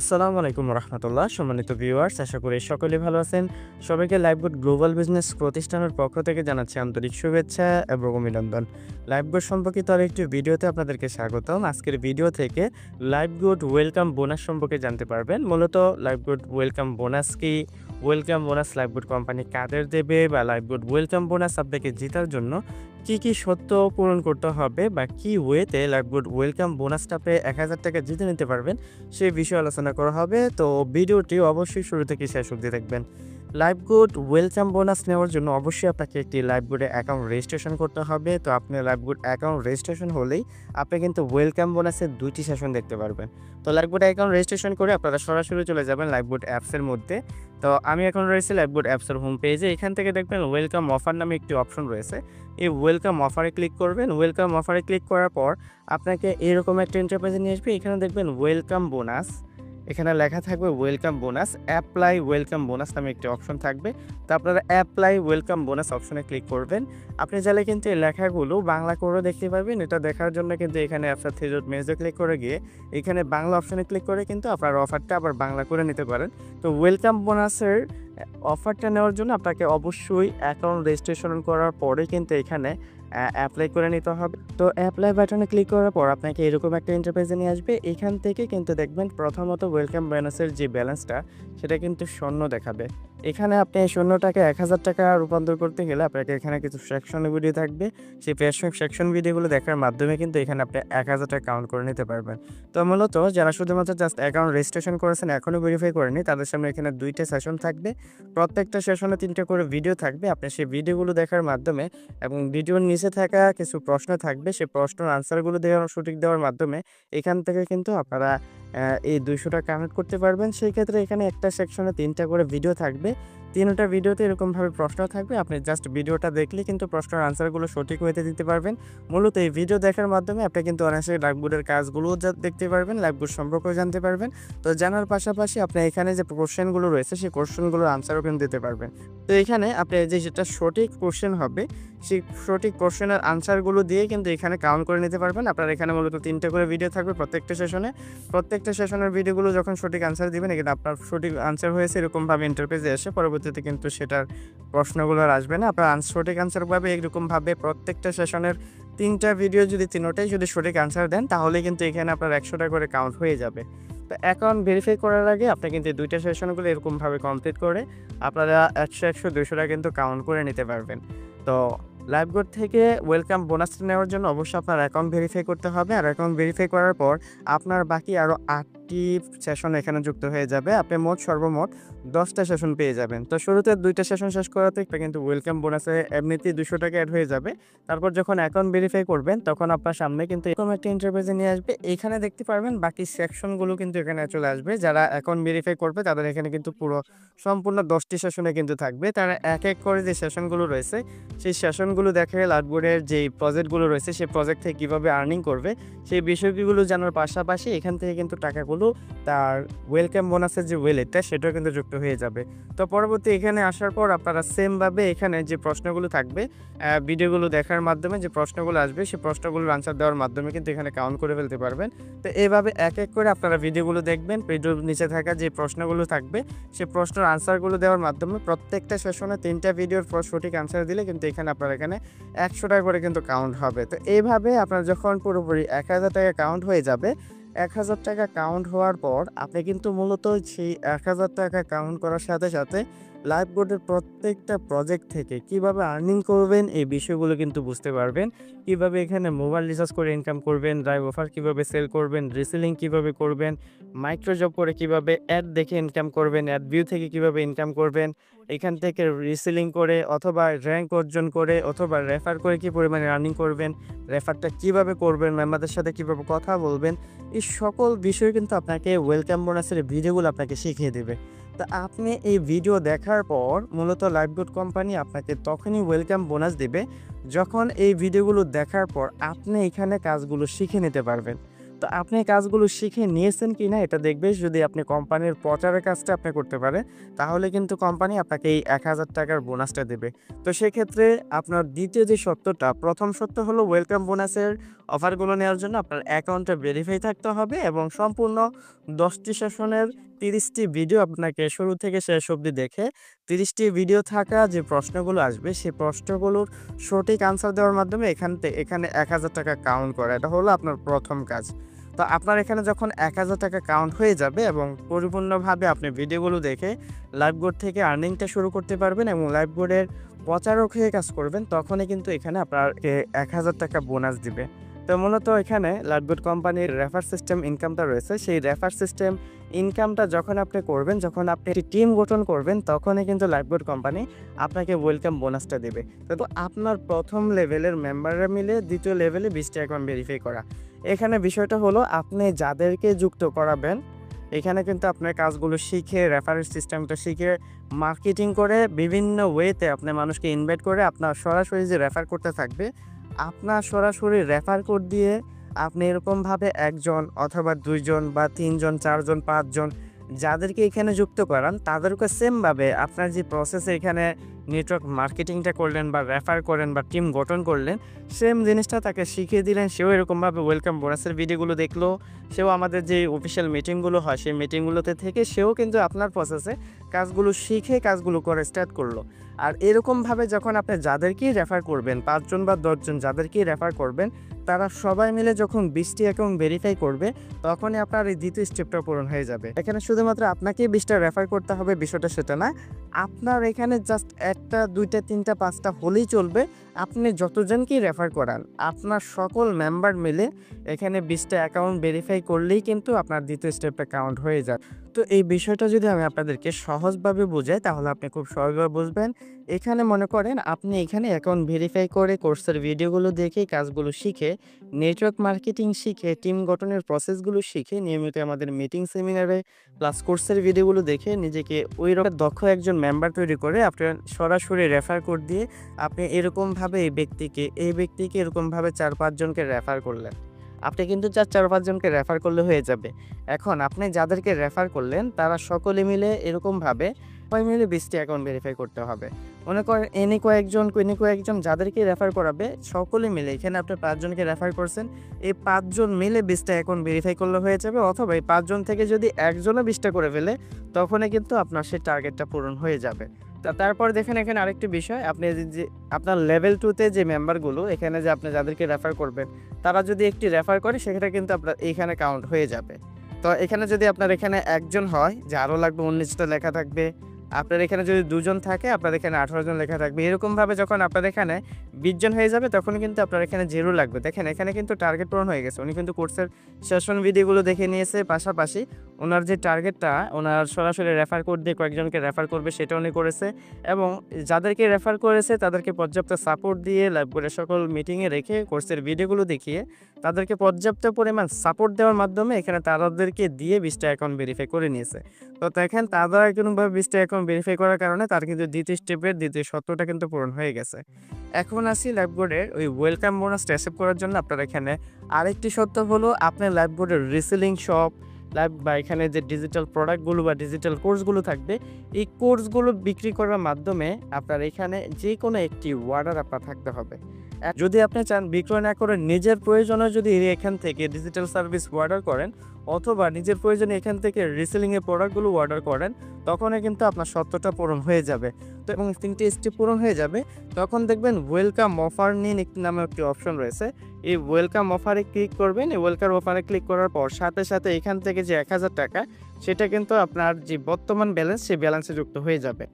আসসালামু আলাইকুম রহমতুল্লাহ। সম্মানিত ভিউয়ার্স আশা করি সকলে ভালো আছেন। সবাইকে লাইভগুড গ্লোবাল বিজনেস প্রতিষ্ঠানের পক্ষ থেকে জানাচ্ছি আন্তরিক শুভেচ্ছা এবং অভিনন্দন। লাইভগুড সম্পর্কিত আর একটি ভিডিওতে আপনাদেরকে স্বাগতম। আজকের ভিডিও থেকে লাইভগুড ওয়েলকাম বোনাস সম্পর্কে জানতে পারবেন। মূলত লাইভগুড ওয়েলকাম বোনাস কি? ওয়েলকাম বোনাস, লাইফবোর্ড কোম্পানি কাদের দেবে বা লাইফবোর্ড ওয়েলকাম বোনাস আপনাকে জেতার জন্য কি কি সত্য পূরণ করতে হবে বা কি ওয়েতে লাইফবোর্ড ওয়েলকাম বোনাসটা পেয়ে এক হাজার টাকা জিতে নিতে পারবেন সেই বিষয়ে আলোচনা করা হবে। তো ভিডিওটি অবশ্যই শুরু থেকে শেষ অবধি দেখবেন। লাইভগুড ওয়েলকাম বোনাস নেওয়ার জন্য অবশ্যই আপনাকে একটি লাইভগুডে অ্যাকাউন্ট রেজিস্ট্রেশন করতে হবে। তো আপনি লাইভগুড অ্যাকাউন্ট রেজিস্ট্রেশন হলেই আপনি কিন্তু ওয়েলকাম বোনাসের দুইটি সেশন দেখতে পারবেন। তো লাইভগুড অ্যাকাউন্ট রেজিস্ট্রেশন করে আপনারা সরাসরি চলে যাবেন লাইভগুড অ্যাপসের মধ্যে। তো আমি এখন রয়েছি লাইভগুড অ্যাপসের হোম পেজে এখান থেকে দেখবেন ওয়েলকাম অফার নামে একটি অপশন রয়েছে। এই ওয়েলকাম অফারে ক্লিক করবেন। ওয়েলকাম অফারে ক্লিক করার পর আপনাকে এরকম একটা ইন্টারপ্রাইজে নিয়ে আসবে। এখানে দেখবেন ওয়েলকাম বোনাস এখানে লেখা থাকবে welcome bonus apply welcome bonus নামে একটি অপশন থাকবে। তো আপনারা অ্যাপ্লাই ওয়েলকাম বোনাস অপশনে ক্লিক করবেন। আপনি চাইলে কিন্তু এই লেখাগুলো বাংলা করেও দেখতে পারবেন। এটা দেখার জন্য কিন্তু এখানে আপনার থ্রি ডট মেজে ক্লিক করে গিয়ে এখানে বাংলা অপশনে ক্লিক করে কিন্তু আপনার অফারটা আবার বাংলা করে নিতে পারেন। তো ওয়েলকাম বোনাসের অফারটা নেওয়ার জন্য আপনাকে অবশ্যই অ্যাকাউন্ট রেজিস্ট্রেশন করার পরে কিন্তু এখানে অ্যাপ্লাই করে নিতে হবে। তো অ্যাপ্লাই বাটনে ক্লিক করার পর আপনাকে এরকম একটা ইন্টারপ্রাইজে নিয়ে আসবে। এখান থেকে কিন্তু দেখবেন প্রথমত ওয়েলকাম ব্যালেন্সের যে ব্যালেন্সটা সেটা কিন্তু শূন্য দেখাবে। এখানে আপনি এই শূন্যটাকে এক হাজার টাকা রূপান্তর করতে গেলে আপনাকে এখানে কিছু সেকশন ভিডিও থাকবে। সেই সেকশন ভিডিওগুলো দেখার মাধ্যমে কিন্তু এখানে আপনি এক হাজার টাকা কাউন্ট করে নিতে পারবেন। তো মূলত যারা শুধুমাত্র জাস্ট অ্যাকাউন্ট রেজিস্ট্রেশন করেছেন এখনও ভেরিফাই করেনি তাদের সামনে এখানে দুইটা সেশন থাকবে। প্রত্যেকটা সেশনে তিনটে করে ভিডিও থাকবে। আপনি সেই ভিডিওগুলো দেখার মাধ্যমে এবং ভিডিওর নিচে থাকা কিছু প্রশ্ন থাকবে, সেই প্রশ্নের আনসারগুলো দেওয়ার সঠিক দেওয়ার মাধ্যমে এখান থেকে কিন্তু আপনারা এই দুইশোটা কানেক্ট করতে পারবেন। সেই ক্ষেত্রে এখানে একটা সেকশনে তিনটা করে ভিডিও থাকবে। তিনটা ভিডিওতে এরকমভাবে প্রশ্ন থাকবে। আপনি জাস্ট ভিডিওটা দেখলে কিন্তু প্রশ্নের আনসারগুলো সঠিক হইতে দিতে পারবেন। মূলত এই ভিডিও দেখার মাধ্যমে আপনি কিন্তু অনায়াসে লাইভবোর্ডের কাজগুলোও দেখতে পারবেন লাইভবোর্ড সম্পর্কেও জানতে পারবেন। তো জানার পাশাপাশি আপনি এখানে যে কোশ্চেনগুলো রয়েছে, সেই কোশ্চেনগুলোর আনসারও কিন্তু দিতে পারবেন। তো এখানে আপনি যে যেটা সঠিক কোশ্চেন হবে, সেই সঠিক কোশ্চেনের আনসারগুলো দিয়ে কিন্তু এখানে কাউন্ট করে নিতে পারবেন। আপনার এখানে মূলত তিনটে করে ভিডিও থাকবে প্রত্যেকটা সেশনে প্রত্যেকটা সেশনের ভিডিওগুলো যখন সঠিক আনসার দিবেন, এখানে আপনার সঠিক আনসার হয়েছে এরকমভাবে ইন্টারপেজে এসে পরবর্তীতে কিন্তু সেটার প্রশ্নগুলো আর আসবে না। আপনার সঠিক আনসার পাবে এরকমভাবে প্রত্যেকটা সেশনের তিনটা ভিডিও যদি তিনোটাই যদি সঠিক আনসার দেন, তাহলে কিন্তু এখানে আপনার একশোটা করে কাউন্ট হয়ে যাবে। অ্যাকাউন্ট ভেরিফাই করার আগে আপনি কিন্তু দুইটা সেশনগুলো এরকমভাবে কমপ্লিট করে আপনারা একশো একশো দুশোটা কিন্তু কাউন্ট করে নিতে পারবেন। তো লাইভগোড থেকে ওয়েলকাম বোনাসটা নেওয়ার জন্য অবশ্যই আপনার অ্যাকাউন্ট ভেরিফাই করতে হবে। আর অ্যাকাউন্ট ভেরিফাই করার পর আপনার বাকি আরও আটটি সেশন এখানে যুক্ত হয়ে যাবে। আপনি মোট সর্বমোট দশটা সেশন পেয়ে যাবেন। তো শুরুতে দুইটা সেশন শেষ করাতে একটা কিন্তু ওয়েলকাম বোনাসে এমনিতেই দুশো টাকা অ্যাড হয়ে যাবে। তারপর যখন অ্যাকাউন্ট ভেরিফাই করবেন, তখন আপনার সামনে কিন্তু এরকম একটা ইন্টারভিউজে নিয়ে আসবে। এখানে দেখতে পারবেন বাকি সেকশনগুলো কিন্তু এখানে চলে আসবে। যারা অ্যাকাউন্ট ভেরিফাই করবে, তাদের এখানে কিন্তু পুরো সম্পূর্ণ দশটি সেশনে কিন্তু থাকবে। তারা এক এক করে যে সেশনগুলো রয়েছে, সেই সেশনগুলো দেখে লাটবোর্ডের যে প্রজেক্টগুলো রয়েছে, সেই প্রজেক্ট থেকে কীভাবে আর্নিং করবে, সেই বিষয়গুলো জানার পাশাপাশি এখান থেকে কিন্তু টাকাগুলো তার ওয়েলকাম বোনাসের যে ওয়েলেটটা সেটাও কিন্তু যুক্ত হয়ে যাবে। তো পরবর্তী এখানে আসার পর আপনারা সেমভাবে এখানে যে প্রশ্নগুলো থাকবে ভিডিওগুলো দেখার মাধ্যমে যে প্রশ্নগুলো আসবে সেই প্রশ্নগুলোর আনসার দেওয়ার মাধ্যমে কিন্তু এখানে কাউন্ট করে ফেলতে পারবেন। তো এভাবে এক এক করে আপনারা ভিডিওগুলো দেখবেন ভিডিওর নিচে থাকা যে প্রশ্নগুলো থাকবে সেই প্রশ্নের আনসারগুলো দেওয়ার মাধ্যমে প্রত্যেকটা সেশনে তিনটা ভিডিওর পর সঠিক আনসার দিলে কিন্তু এখানে আপনার এখানে একশো টাকা করে কিন্তু কাউন্ট হবে। তো এইভাবে আপনার যখন পুরোপুরি এক হাজার টাকা কাউন্ট হয়ে যাবে এক হাজার টাকা কাউন্ট হওয়ার পর আপনি কিন্তু মূলত সেই এক হাজার টাকা কাউন্ট করার সাথে সাথে লাইভ বোর্ডের প্রত্যেকটা প্রজেক্ট থেকে কীভাবে আর্নিং করবেন, এই বিষয়গুলো কিন্তু বুঝতে পারবেন। কীভাবে এখানে মোবাইল রিচার্জ করে ইনকাম করবেন ড্রাইভ অফার কীভাবে সেল করবেন রিসেলিং কীভাবে করবেন মাইক্রো জব করে কীভাবে অ্যাড দেখে ইনকাম করবেন অ্যাড ভিউ থেকে কীভাবে ইনকাম করবেন, এখান থেকে রিসেলিং করে অথবা র্যাঙ্ক অর্জন করে অথবা রেফার করে কি পরিমাণে আর্নিং করবেন রেফারটা কীভাবে করবেন মেম্বারদের সাথে কীভাবে কথা বলবেন, এই সকল বিষয় কিন্তু আপনাকে ওয়েলকাম বোনাসের ভিডিওগুলো আপনাকে শিখিয়ে দেবে। তা আপনি এই ভিডিও দেখার পর মূলত লাইভগুড কোম্পানি আপনাকে তখনই ওয়েলকাম বোনাস দেবে যখন এই ভিডিওগুলো দেখার পর আপনি এখানে কাজগুলো শিখে নিতে পারবেন। তো আপনি কাজগুলো শিখে নিয়েছেন কি না এটা দেখবে যদি আপনি কোম্পানির প্রচারের কাজটা আপনি করতে পারেন, তাহলে কিন্তু কোম্পানি আপনাকে এই এক হাজার টাকার বোনাসটা দেবে। তো সেক্ষেত্রে আপনার দ্বিতীয় যে সত্যটা, প্রথম সত্য হলো ওয়েলকাম বোনাসের অফারগুলো নেওয়ার জন্য আপনার অ্যাকাউন্টটা ভেরিফাই থাকতে হবে এবং সম্পূর্ণ দশটি সেশনের তিরিশটি ভিডিও আপনাকে শুরু থেকে শেষ অবধি দেখে, তিরিশটি ভিডিও থাকা যে প্রশ্নগুলো আসবে সেই প্রশ্নগুলোর সঠিক আনসার দেওয়ার মাধ্যমে এখান থেকে এখানে এক হাজার টাকা কাউন্ট করা। এটা হলো আপনার প্রথম কাজ। তো আপনার এখানে যখন এক হাজার টাকা কাউন্ট হয়ে যাবে এবং পরিপূর্ণভাবে আপনি ভিডিওগুলো দেখে লাইভ বোর্ড থেকে আর্নিংটা শুরু করতে পারবেন এবং লাইভ বোর্ডের প্রচারক হয়ে কাজ করবেন, তখনই কিন্তু এখানে আপনাকে এক হাজার টাকা বোনাস দিবে। তো মূলত এখানে লাইভবোর্ড কোম্পানির রেফার সিস্টেম ইনকামটা রয়েছে। সেই রেফার সিস্টেম ইনকামটা যখন আপনি করবেন, যখন আপনি একটি টিম গঠন করবেন, তখনই কিন্তু লাইভবোর্ড কোম্পানি আপনাকে ওয়েলকাম বোনাসটা দেবে। তো আপনার প্রথম লেভেলের মেম্বাররা মিলে দ্বিতীয় লেভেলে বিশটা অ্যাকাউন্ট ভেরিফাই করা। এখানে বিষয়টা হলো, আপনি যাদেরকে যুক্ত করাবেন, এখানে কিন্তু আপনার কাজগুলো শিখে রেফারেন্স সিস্টেমটা শিখে, মার্কেটিং করে বিভিন্ন ওয়েতে আপনি মানুষকে ইনভাইট করে আপনার সরাসরি যে রেফার করতে থাকবে আপনার সরাসরি রেফার কোড দিয়ে আপনি এরকমভাবে একজন অথবা দুইজন বা তিনজন, চারজন, পাঁচজন যাদেরকে এখানে যুক্ত করান, তাদেরকে সেমভাবে আপনার যে প্রসেস এখানে নেটওয়ার্ক মার্কেটিংটা করলেন বা রেফার করেন বা টিম গঠন করলেন, সেম জিনিসটা তাকে শিখিয়ে দিলেন। সেও এরকমভাবে ওয়েলকাম বোনাসের ভিডিওগুলো দেখল। সেও আমাদের যে অফিসিয়াল মিটিংগুলো হয়, সেই মিটিংগুলোতে থেকে সেও কিন্তু আপনার প্রসেসে কাজগুলো শিখে কাজগুলো করে স্টার্ট করল। আর এরকমভাবে যখন আপনি যাদেরকেই রেফার করবেন, পাঁচজন বা দশজন যাদেরকেই রেফার করবেন, তারা সবাই মিলে যখন বিশটি অ্যাকাউন্ট ভেরিফাই করবে, তখনই আপনার এই দ্বিতীয় স্টেপটা পূরণ হয়ে যাবে। এখানে শুধুমাত্র আপনাকেই বিশটা রেফার করতে হবে, বিষয়টা সেটা না। আপনার এখানে জাস্ট একটা, দুইটা, তিনটা, পাঁচটা হলেই চলবে। আপনি যতজনকেই রেফার করান, আপনার সকল মেম্বার মিলে এখানে বিশটা অ্যাকাউন্ট ভেরিফাই করলেই কিন্তু আপনার দ্বিতীয় স্টেপ অ্যাকাউন্ট হয়ে যায়। তো এই বিষয়টা যদি আমি আপনাদেরকে সহজভাবে বোঝাই, তাহলে আপনি খুব সহজভাবে বুঝবেন। এখানে মনে করেন আপনি এখানে অ্যাকাউন্ট ভেরিফাই করে কোর্সের ভিডিওগুলো দেখে কাজগুলো শিখে নেটওয়ার্ক মার্কেটিং শিখে টিম গঠনের প্রসেসগুলো শিখে, নিয়মিত আমাদের মিটিং সেমিনারে প্লাস কোর্সের ভিডিওগুলো দেখে নিজেকে ওই রকম দক্ষ একজন মেম্বার তৈরি করে আপনার সরাসরি রেফার কোড দিয়ে আপনি এরকমভাবে এই ব্যক্তিকে এই ব্যক্তিকে এরকমভাবে চার পাঁচজনকে রেফার করলেন। আপনি কিন্তু চার চার পাঁচজনকে রেফার করলে হয়ে যাবে। এখন আপনি যাদেরকে রেফার করলেন, তারা সকলে মিলে এরকমভাবে সবাই মিলে বিশটি অ্যাকাউন্ট ভেরিফাই করতে হবে। মনে করেন এনে কয়েকজন এনে কয়েকজন যাদেরকে রেফার করাবে, সকলে মিলে, এখানে আপনি পাঁচজনকে রেফার করছেন, এই পাঁচজন মিলে বিশটা অ্যাকাউন্ট ভেরিফাই করলে হয়ে যাবে, অথবা এই পাঁচজন থেকে যদি একজনও বিশটা করে ফেলে, তখনই কিন্তু আপনার সেই টার্গেটটা পূরণ হয়ে যাবে। তারপর দেখেন এখানে আরেকটি বিষয়। আপনি যে- আপনার লেভেল টুতে যে মেম্বারগুলো এখানে যে আপনি যাদেরকে রেফার করবেন, তারা যদি একটি রেফার করে সেখানে কিন্তু আপনার এইখানে কাউন্ট হয়ে যাবে। তো এখানে যদি আপনার এখানে একজন হয়, যে আরও লাগবে, উনিশটা লেখা থাকবে আপনার এখানে যদি দুজন থাকে, আপনার এখানে আঠারো জন লেখা থাকবে। এরকমভাবে যখন আপনার এখানে বিশ জন হয়ে যাবে, তখন কিন্তু আপনার এখানে জিরো লাগবে। দেখেন, এখানে কিন্তু টার্গেট পূরণ হয়ে গেছে। উনি কিন্তু কোর্সের সেশন ভিডিওগুলো দেখে নিয়েছে। পাশাপাশি ওনার যে টার্গেটটা ওনার সরাসরি রেফার কোড দিয়ে কয়েকজনকে রেফার করবে, সেটা উনি করেছে। এবং যাদেরকে রেফার করেছে, তাদেরকে পর্যাপ্ত সাপোর্ট দিয়ে করে সকল মিটিংয়ে রেখে কোর্সের ভিডিওগুলো দেখিয়ে তাদেরকে পর্যাপ্ত পরিমাণ সাপোর্ট দেওয়ার মাধ্যমে এখানে তাদেরকে দিয়ে বিশটা অ্যাকাউন্ট ভেরিফাই করে নিয়েছে। তো দেখেন, তারা কোনোভাবে বিশটা অ্যাকাউন্ট ভেরিফাই করার কারণে তার কিন্তু দ্বিতীয় স্টেপের দ্বিতীয় সত্যটা কিন্তু পূরণ হয়ে গেছে। এখন আসি লাইভবোর্ডের ওই ওয়েলকাম বোনাসটা অ্যাকসেপ্ট করার জন্য আপনার এখানে আরেকটি সত্য হলো, আপনার লাইভবোর্ডের রিসেলিং শপ লাইভ বা এখানে যে ডিজিটাল প্রোডাক্টগুলো বা ডিজিটাল কোর্সগুলো থাকবে, এই কোর্সগুলো বিক্রি করার মাধ্যমে আপনার এখানে যে কোনো একটি ওয়ার্ডার আপনার থাকতে হবে। যদি আপনি চান বিক্রয় না করে নিজের প্রয়োজনে যদি এখান থেকে ডিজিটাল সার্ভিস অর্ডার করেন অথবা নিজের প্রয়োজনে এখান থেকে রিসেলিংয়ের প্রোডাক্টগুলো অর্ডার করেন, তখনই কিন্তু আপনার সত্যটা পূরণ হয়ে যাবে। তো এবং তিনটি স্টেপ পূরণ হয়ে যাবে, তখন দেখবেন ওয়েলকাম অফার নিন একটি নামে একটি অপশন রয়েছে। এই ওয়েলকাম অফারে ক্লিক করবেন, এই ওয়েলকাম অফারে ক্লিক করার পর সাথে সাথে এখান থেকে যে এক হাজার টাকা, সেটা কিন্তু আপনার যে বর্তমান ব্যালেন্স সেই ব্যালেন্সে যুক্ত হয়ে যাবে।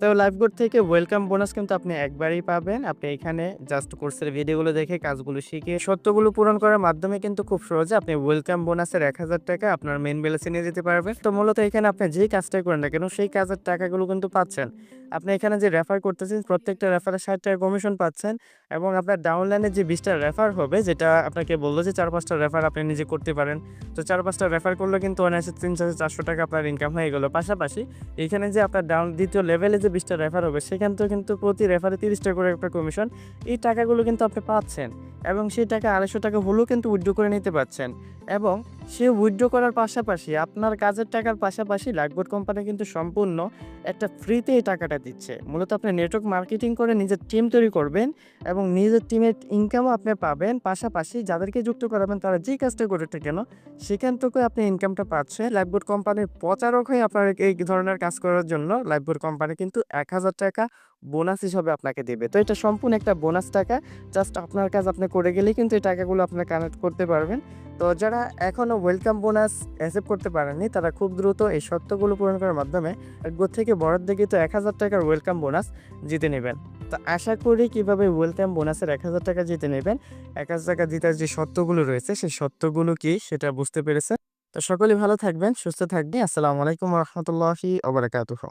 তো লাইভগুড থেকে ওয়েলকাম বোনাস কিন্তু আপনি একবারই পাবেন। আপনি এখানে জাস্ট কোর্সের ভিডিওগুলো দেখে কাজগুলো শিখে সত্যগুলো পূরণ করার মাধ্যমে কিন্তু খুব সহজে আপনি ওয়েলকাম বোনাসের এক হাজার টাকা আপনার মেন ব্যালেন্সে নিয়ে যেতে পারবেন। তো মূলত এখানে আপনি যেই কাজটাই করেন না কেন, সেই কাজের টাকাগুলো কিন্তু পাচ্ছেন। আপনি এখানে যে রেফার করতেছেন, প্রত্যেকটা রেফারে ষাট টাকা কমিশন পাচ্ছেন এবং আপনার ডাউনলাইনে যে বিশটা রেফার হবে, যেটা আপনাকে বলল যে চার পাঁচটা রেফার আপনি নিজে করতে পারেন। তো চার পাঁচটা রেফার করলে কিন্তু অনায়াসে তিন চারশো টাকা আপনার ইনকাম হয়ে গেলো। পাশাপাশি এখানে যে আপনার ডাউন দ্বিতীয় লেভেলে যে বিশটা রেফার হবে, সেখান থেকে কিন্তু প্রতি রেফারে তিরিশটা করে একটা কমিশন এই টাকাগুলো কিন্তু আপনি পাচ্ছেন। এবং সেই টাকা আড়াইশো টাকা হলেও কিন্তু উইথড্র করে নিতে পারছেন। এবং সে উইথড্র করার পাশাপাশি আপনার কাজের টাকার পাশাপাশি লাইফবোর্ড কোম্পানি কিন্তু সম্পূর্ণ একটা ফ্রিতে এই টাকাটা দিচ্ছে। মূলত আপনি নেটওয়ার্ক মার্কেটিং করে নিজের টিম তৈরি করবেন এবং নিজের টিমের ইনকামও আপনি পাবেন। পাশাপাশি যাদেরকে যুক্ত করাবেন, তারা যেই কাজটা করে কেন সেখান থেকে আপনি ইনকামটা পাচ্ছেন। লাইফবোর্ড কোম্পানির প্রচারক হয়ে আপনার এই ধরনের কাজ করার জন্য লাইফবোর্ড কোম্পানি কিন্তু এক হাজার টাকা বোনাস হিসাবে আপনাকে দেবে। তো এটা সম্পূর্ণ একটা বোনাস টাকা। জাস্ট আপনার কাজ আপনি করে গেলেই কিন্তু এই টাকাগুলো আপনি কানেক্ট করতে পারবেন। তো যারা এখনও ওয়েলকাম বোনাস অ্যাসেপ্ট করতে পারেননি, তারা খুব দ্রুত এই শর্তগুলো পূরণ করার মাধ্যমে একবার থেকে বড় দিকে তো এক হাজার টাকার ওয়েলকাম বোনাস জিতে নেবেন। তো আশা করি কীভাবে ওয়েলকাম বোনাসের এক হাজার টাকা জিতে নেবেন, এক হাজার টাকা জিতার যে শর্তগুলো রয়েছে, সেই শর্তগুলো কি সেটা বুঝতে পেরেছেন। তো সকলে ভালো থাকবেন, সুস্থ থাকবেন। আসসালামু আলাইকুম রহমতুল্লাহি ওবরাকাতুহ